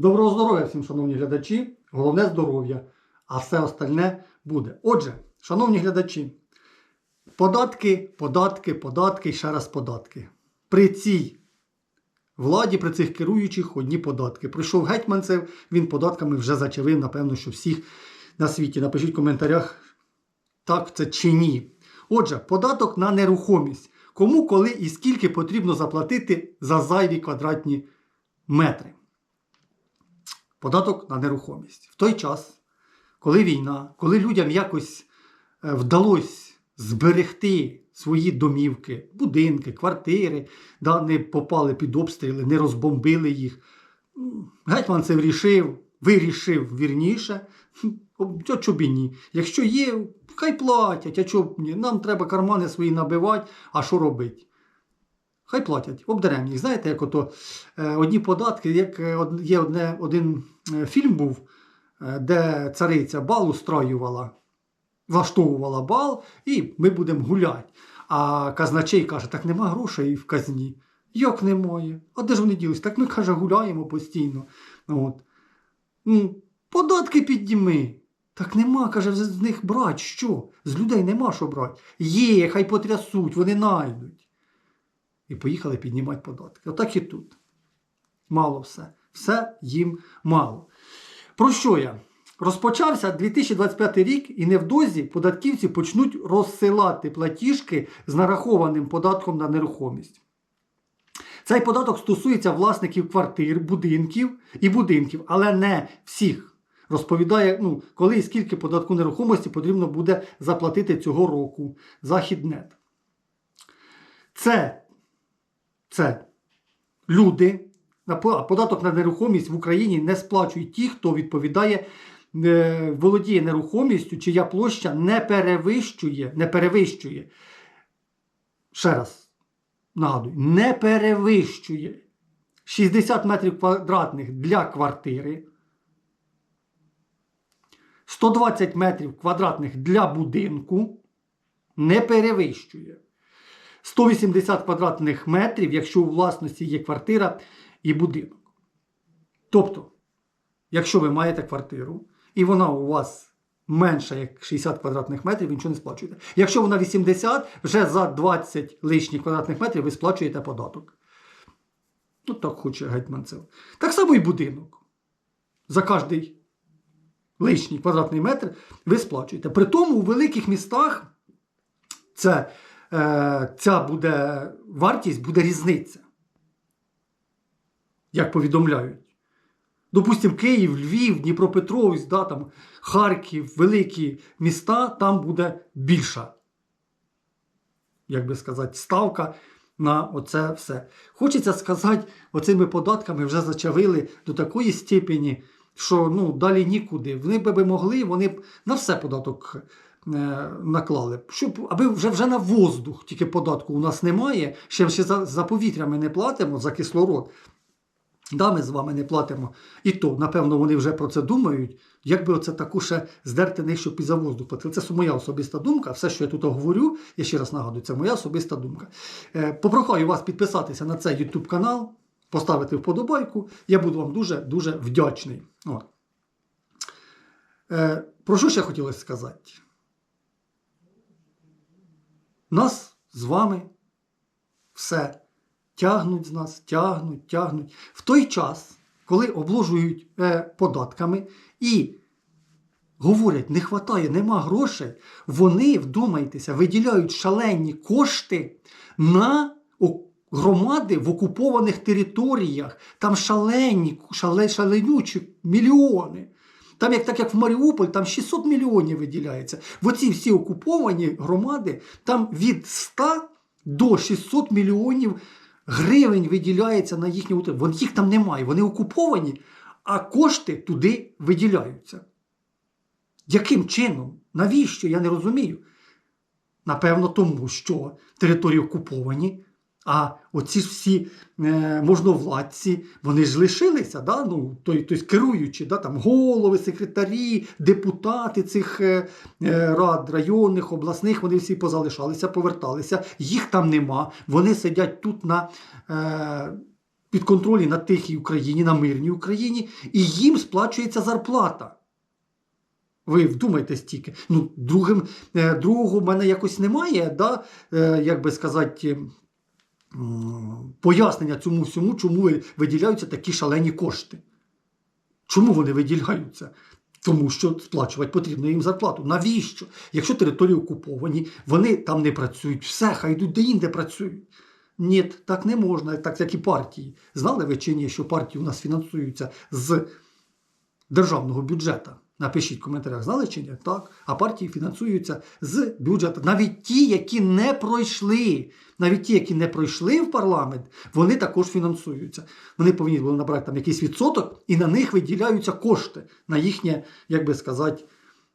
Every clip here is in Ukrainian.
Доброго здоров'я всім, шановні глядачі. Головне здоров'я, а все остальне буде. Отже, шановні глядачі, податки, податки, податки і ще раз податки. При цій владі, при цих керуючих одні податки. Прийшов гетьманцев, він податками вже зачавив, напевно, що всіх на світі. Напишіть в коментарях, так це чи ні. Отже, податок на нерухомість. Кому, коли і скільки потрібно заплатити за зайві квадратні метри. Податок на нерухомість. В той час, коли війна, коли людям якось е, вдалося зберегти свої домівки, будинки, квартири, да, не попали під обстріли, не розбомбили їх. Гетьман це вирішив, вирішив вірніше. А і ні? Якщо є, хай платять, а чого б ні? Нам треба кармани свої набивати, а що робити? Хай платять, обдеремо їх. Знаєте, як ото е, одні податки, як е, є одне, один е, фільм був, де цариця бал устроювала, влаштовувала бал, і ми будемо гуляти. А казначей каже, так нема грошей в казні. Як немає? А де ж вони ділись? Так ми, каже, гуляємо постійно. От. М, Податки підніми. Так нема, каже, з них брати що? З людей нема що брати. Є, хай потрясуть, вони найдуть. І поїхали піднімати податки. Отак і тут. Мало все. Все їм мало. Про що я? Розпочався 2025 рік, і невдовзі податківці почнуть розсилати платіжки з нарахованим податком на нерухомість. Цей податок стосується власників квартир, будинків і будинків, але не всіх. Розповідає, ну, коли і скільки податку нерухомості потрібно буде заплатити цього року. Західнет. Це, це люди, податок на нерухомість в Україні не сплачують ті, хто відповідає, е, володіє нерухомістю, чия площа не перевищує, не перевищує. Ще раз нагадую, не перевищує 60 метрів квадратних для квартири, 120 метрів квадратних для будинку, не перевищує. 180 квадратних метрів, якщо у власності є квартира і будинок. Тобто, якщо ви маєте квартиру, і вона у вас менша, як 60 квадратних метрів, ви нічого не сплачуєте. Якщо вона 80, вже за 20 лишніх квадратних метрів ви сплачуєте податок. Ну, так хоче гетьманцев. Так само і будинок. За кожний лишній квадратний метр ви сплачуєте. При тому у великих містах це, ця буде вартість буде різниця. Як повідомляють. Допустимо, Київ, Львів, Дніпропетровськ, да, там, Харків, великі міста, там буде більша, як би сказати, ставка на оце все. Хочеться сказати, оцими податками вже зачавили до такої степені, що ну, далі нікуди. Вони би могли, вони б на все податок е, наклали. Щоб, аби вже, вже на воздух тільки податку у нас немає, ще, ще за, за повітря ми не платимо, за кислород. Да, ми з вами не платимо. І то, напевно, вони вже про це думають, як би оце таку ще здерти них, щоб і за воздух. Це моя особиста думка. Все, що я тут говорю, я ще раз нагадую, це моя особиста думка. Е, попрохаю вас підписатися на цей YouTube канал, поставити вподобайку. Я буду вам дуже-дуже вдячний. От. Е, про що ще хотілося сказати? Нас з вами все тягнуть з нас, тягнуть, тягнуть. В той час, коли обложують е, податками і говорять, не вистачає, нема грошей, вони, вдумайтеся, виділяють шалені кошти на громади в окупованих територіях. Там шалені, шале, шаленючі мільйони. Там, як так як в Маріуполь, там 600 мільйонів виділяється. В оці всі окуповані громади, там від 100 до 600 мільйонів гривень виділяється на їхню утримання. Їх там немає, вони окуповані, а кошти туди виділяються. Яким чином? Навіщо? Я не розумію. Напевно, тому що території окуповані, а оці ж всі е, можновладці, вони ж лишилися, да? ну, той, тобто керуючі, да? там, голови, секретарі, депутати цих е, е, рад районних, обласних, вони всі позалишалися, поверталися, їх там нема. Вони сидять тут на е, підконтролі на тихій Україні, на мирній Україні, і їм сплачується зарплата. Ви вдумайтесь тільки. Ну, другим, е, другого в мене якось немає, да, е, як би сказати, пояснення цьому всьому, чому виділяються такі шалені кошти. Чому вони виділяються? Тому що сплачувати потрібно їм зарплату. Навіщо? Якщо території окуповані, вони там не працюють, все, хай йдуть де-інде працюють. Ні, так не можна, так як і партії. Знали ви чи ні, що партії у нас фінансуються з державного бюджету? Напишіть в коментарях, знали чи ні? Так. А партії фінансуються з бюджету. Навіть ті, які не пройшли, навіть ті, які не пройшли в парламент, вони також фінансуються. Вони повинні були набрати там якийсь відсоток, і на них виділяються кошти на їхнє, як би сказати,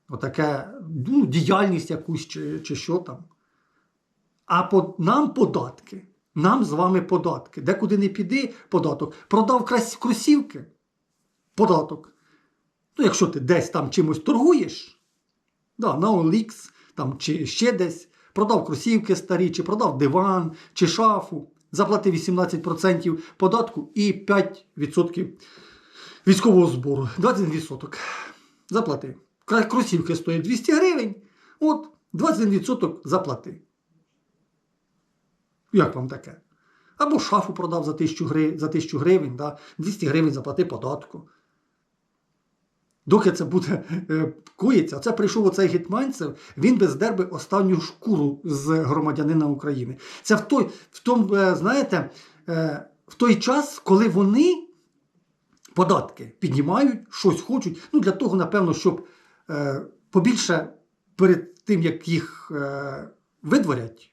отаке, ну, діяльність якусь чи, чи що там. А по, нам податки. Нам з вами податки. Де куди не піди, податок. Продав кросівки, податок. Ну, якщо ти десь там чимось торгуєш, да, на OLX там, чи ще десь, продав кросівки старі, чи продав диван, чи шафу, заплатив 18% податку і 5% військового збору. 21% заплати. Кросівки стоять 200 гривень, от 21% заплати. Як вам таке? Або шафу продав за 1000 гривень, за 1000 гривень да? 200 гривень заплати податку. Доки це буде е, коїться, це прийшов оцей гетьманцев, він би здерби останню шкуру з громадянина України. Це в той, в тому, е, знаєте, е, в той час, коли вони податки піднімають, щось хочуть, ну для того, напевно, щоб побільше перед тим, як їх видворять,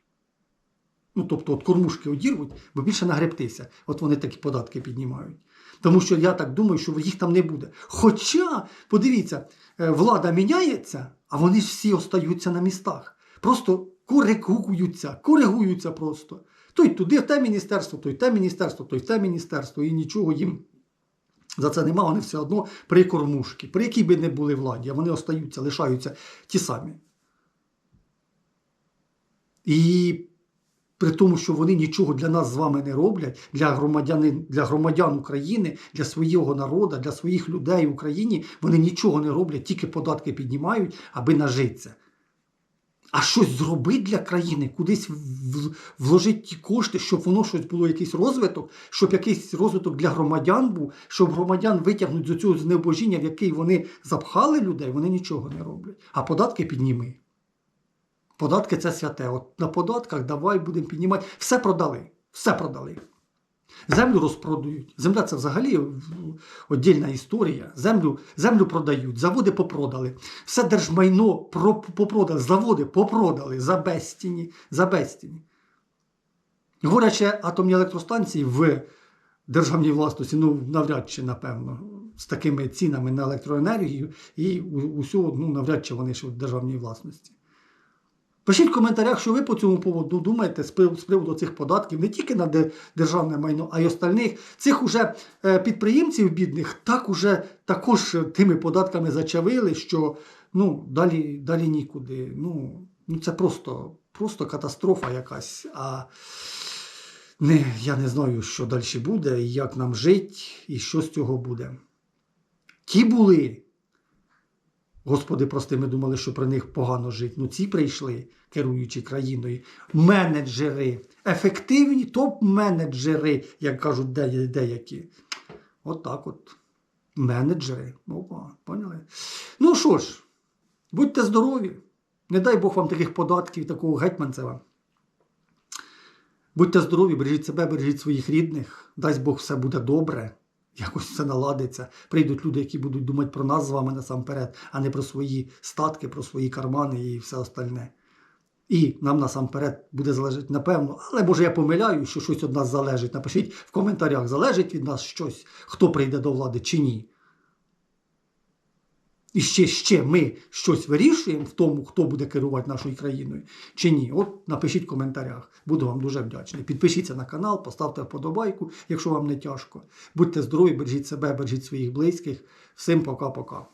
ну тобто от кормушки одірвуть, бо більше нагребтися. От вони такі податки піднімають. Тому що я так думаю, що їх там не буде. Хоча, подивіться, е, влада міняється, а вони ж всі остаються на містах. Просто коригуються, коригуються просто. Той туди те міністерство, той те міністерство, той те міністерство, і нічого їм за це нема, вони все одно при кормушки, при якій би не були владі, а вони остаються, лишаються ті самі. І при тому, що вони нічого для нас з вами не роблять, для громадян, для громадян України, для свого народу, для своїх людей в Україні, вони нічого не роблять, тільки податки піднімають, аби нажитися. А щось зробити для країни, кудись вложити ті кошти, щоб воно щось було, якийсь розвиток, щоб якийсь розвиток для громадян був, щоб громадян витягнути з цього знебожіння, в який вони запхали людей, вони нічого не роблять. А податки підніми. Податки це святе. От на податках давай будемо піднімати. Все продали. Все продали. Землю розпродають. Земля це взагалі віддільна історія. Землю, землю продають, заводи попродали. Все держмайно попродали, заводи попродали за безціні. За безціні. Говорячи, атомні електростанції в державній власності, ну навряд чи, напевно, з такими цінами на електроенергію і у- усього, ну навряд чи вони ще в державній власності. Пишіть в коментарях, що ви по цьому поводу думаєте з приводу цих податків, не тільки на державне майно, а й остальних. Цих уже е, підприємців бідних так уже також тими податками зачавили, що ну, далі, далі нікуди. Ну, ну це просто, просто катастрофа якась. А не, я не знаю, що далі буде, як нам жити, і що з цього буде. Ті були. Господи, прости, ми думали, що про них погано жити. Ну, ці прийшли, керуючи країною. Менеджери, ефективні топ-менеджери, як кажуть де- деякі. От так от. Менеджери. Опа, поняли? Ну що ж, будьте здорові. Не дай Бог вам таких податків, такого гетьманцева. Будьте здорові, бережіть себе, бережіть своїх рідних. Дасть Бог все буде добре. Якось все наладиться. Прийдуть люди, які будуть думати про нас з вами насамперед, а не про свої статки, про свої кармани і все остальне. І нам насамперед буде залежати, напевно, але може я помиляю, що щось від нас залежить. Напишіть в коментарях, залежить від нас щось, хто прийде до влади чи ні. І ще, ще ми щось вирішуємо в тому, хто буде керувати нашою країною чи ні. От напишіть в коментарях. Буду вам дуже вдячний. Підпишіться на канал, поставте вподобайку, якщо вам не тяжко. Будьте здорові, бережіть себе, бережіть своїх близьких. Всім пока-пока.